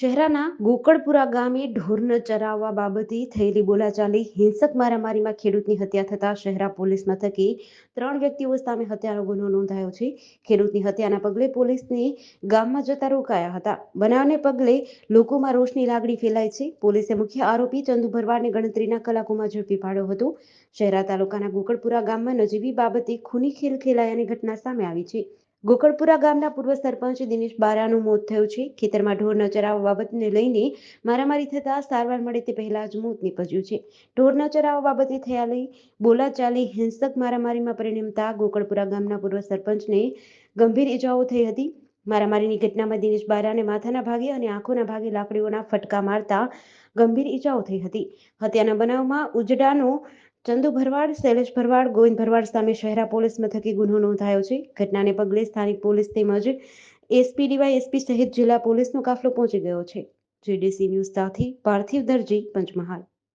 શહેરાના ગોકળપુરા ગામે ઢોરને ચરાવવા બાબતે થયેલી બોલાચાલી, હિંસક મારામારીમાં ખેડૂતની હત્યા થતા શહેરા પોલીસ મથકે ત્રણ વ્યક્તિઓ સામે હત્યાનો ગુનો નોંધાયો છે. ખેડૂતની હત્યાના પગલે પોલીસને ગામમાં જતા રોકાયા હતા. બનાવને પગલે લોકોમાં રોષની લાગણી ફેલાય છે. પોલીસે મુખ્ય આરોપી ચંદુ ભરવાડને ગણતરીના કલાકોમાં ઝડપી પાડ્યો હતો. શહેરા તાલુકાના ગોકળપુરા ગામમાં નજીવી બાબતે ખૂની ખેલ ખેલાયાની ઘટના સામે આવી છે. ગોકળપુરા ગામના પૂર્વ સરપંચ દિનેશ બારાનું મોત થયું છે. ખેતરમાં ઢોર નચરાવા બાબતને લઈને મારામારી થતા સારવાર મળે તે પહેલા જ મોત નીપજ્યું છે. ઢોર ન ચરાવવા બાબતે થયાલી બોલાચાલી, હિંસક મારામારીમાં પરિણમતા ગોકળપુરા ગામના પૂર્વ સરપંચને ગંભીર ઇજાઓ થઈ હતી. મારામારીની ઘટનામાં દિનેશ બારાને માથાના ભાગે અને આંખોના ભાગે લાકડીઓના ફટકા મારતા ગંભીર ઇજાઓ થઈ હતી. હત્યાના બનાવમાં ઉજડાનો ચંદુ ભરવાડ, શૈલેષ ભરવાડ, ગોવિંદ ભરવાડ સામે શહેરા પોલીસ મથકે ગુનો નોંધાયો છે. ઘટનાને પગલે સ્થાનિક પોલીસ તેમજ એસપી ડીવાય એસપી સહિત જિલ્લા પોલીસનો કાફલો પહોંચી ગયો છે. જીડીસી ન્યૂઝ સાથે પાર્થિવ દરજી, પંચમહાલ.